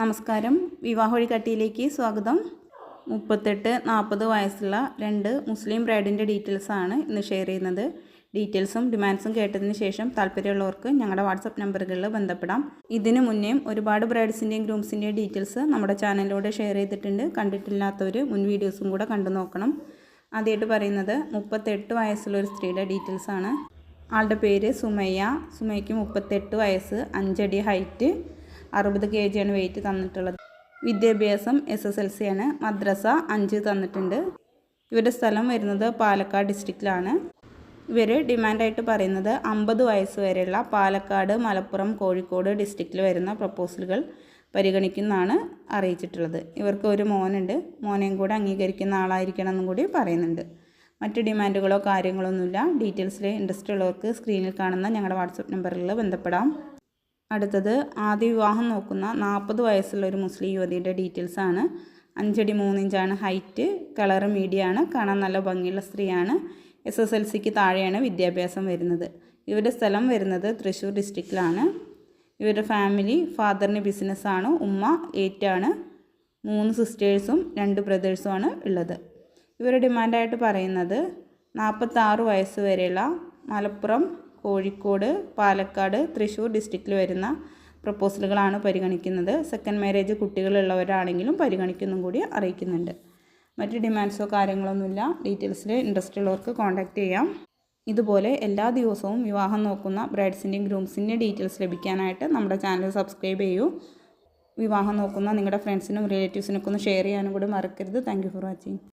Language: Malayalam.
നമസ്കാരം. വിവാഹ കട്ടിയിലേക്ക് സ്വാഗതം. മുപ്പത്തെട്ട് നാൽപ്പത് വയസ്സുള്ള രണ്ട് മുസ്ലിം ബ്രൈഡിന്റെ ഡീറ്റെയിൽസാണ് ഇന്ന് ഷെയർ ചെയ്യുന്നത്. ഡീറ്റെയിൽസും ഡിമാൻഡ്സും കേട്ടതിന് ശേഷം താല്പര്യമുള്ളവർക്ക് ഞങ്ങളുടെ വാട്സപ്പ് നമ്പറുകളിൽ ബന്ധപ്പെടാം. ഇതിനു മുന്നേയും ഒരുപാട് ബ്രൈഡ്സിന്റെയും ഗ്രൂംസിന്റെയും ഡീറ്റെയിൽസ് നമ്മുടെ ചാനലിലൂടെ ഷെയർ ചെയ്തിട്ടുണ്ട്. കണ്ടിട്ടില്ലാത്തവർ മുൻ വീഡിയോസും കൂടെ കണ്ടു നോക്കണം. ആദ്യമായിട്ട് പറയുന്നത് മുപ്പത്തെട്ട് വയസ്സുള്ള ഒരു സ്ത്രീയുടെ ഡീറ്റെയിൽസാണ്. ആളുടെ പേര് സുമയ്യ. സുമയ്ക്ക് മുപ്പത്തെട്ട് വയസ്സ് അഞ്ചടി ഹൈറ്റ്. അറുപത് കെ ജിയാണ് വെയിറ്റ് തന്നിട്ടുള്ളത്. വിദ്യാഭ്യാസം എസ് എസ് എൽ സി ആണ്. മദ്രസ അഞ്ച് തന്നിട്ടുണ്ട്. ഇവരുടെ സ്ഥലം വരുന്നത് പാലക്കാട് ഡിസ്ട്രിക്റ്റിലാണ് ഇവർ ഡിമാൻഡായിട്ട് പറയുന്നത് അമ്പത് വയസ്സ് വരെയുള്ള പാലക്കാട് മലപ്പുറം കോഴിക്കോട് ഡിസ്ട്രിക്റ്റിൽ വരുന്ന പ്രപ്പോസലുകൾ പരിഗണിക്കുന്നതാണ് അറിയിച്ചിട്ടുള്ളത്. ഇവർക്ക് ഒരു മോനുണ്ട്. മോനെയും കൂടെ അംഗീകരിക്കുന്ന ആളായിരിക്കണം എന്നും കൂടി പറയുന്നുണ്ട്. മറ്റ് ഡിമാൻഡുകളോ കാര്യങ്ങളൊന്നുമില്ല ഡീറ്റെയിൽസിൽ ഇൻട്രസ്റ്റ് ഉള്ളവർക്ക് സ്ക്രീനിൽ കാണുന്ന ഞങ്ങളുടെ വാട്സപ്പ് നമ്പറിൽ ബന്ധപ്പെടാം. അടുത്തത് ആദ്യ വിവാഹം നോക്കുന്ന നാൽപ്പത് വയസ്സുള്ള ഒരു മുസ്ലിം യുവതിയുടെ ഡീറ്റെയിൽസ് ആണ്. അഞ്ചടി മൂന്നിഞ്ചാണ് ഹൈറ്റ് കളറ് മീഡിയമാണ് കാണാൻ നല്ല ഭംഗിയുള്ള സ്ത്രീയാണ്. എസ് എസ് എൽ സിക്ക് താഴെയാണ് വിദ്യാഭ്യാസം വരുന്നത്. ഇവരുടെ സ്ഥലം വരുന്നത് തൃശ്ശൂർ ഡിസ്ട്രിക്റ്റിലാണ് ഇവരുടെ ഫാമിലി ഫാദറിന് ബിസിനസ്സാണ് ഉമ്മ ഏറ്റാണ് മൂന്ന് സിസ്റ്റേഴ്സും രണ്ട് ബ്രദേഴ്സുമാണ് ഉള്ളത്. ഇവരുടെ ഡിമാൻഡായിട്ട് പറയുന്നത് നാൽപ്പത്താറ് വയസ്സ് വരെയുള്ള മലപ്പുറം കോഴിക്കോട് പാലക്കാട് തൃശ്ശൂർ ഡിസ്ട്രിക്റ്റിൽ വരുന്ന പ്രപ്പോസലുകളാണ് പരിഗണിക്കുന്നത്. സെക്കൻഡ് മാരേജ് കുട്ടികളുള്ളവരാണെങ്കിലും പരിഗണിക്കുന്നും കൂടി അറിയിക്കുന്നുണ്ട്. മറ്റ് ഡിമാൻഡ്സോ കാര്യങ്ങളൊന്നുമില്ല. ഡീറ്റെയിൽസിൽ ഇൻട്രസ്റ്റ് ഉള്ളവർക്ക് കോൺടാക്റ്റ് ചെയ്യാം. ഇതുപോലെ എല്ലാ ദിവസവും വിവാഹം നോക്കുന്ന ബ്രൈഡ്സിന്റെയും ഗ്രൂംസിന്റെയും ഡീറ്റെയിൽസ് ലഭിക്കാനായിട്ട് നമ്മുടെ ചാനൽ സബ്സ്ക്രൈബ് ചെയ്യൂ. വിവാഹം നോക്കുന്ന നിങ്ങളുടെ ഫ്രണ്ട്സിനും റിലേറ്റീവ്സിനൊക്കെ ഒന്ന് ഷെയർ ചെയ്യാനും കൂടി മറക്കരുത്. Thank for watching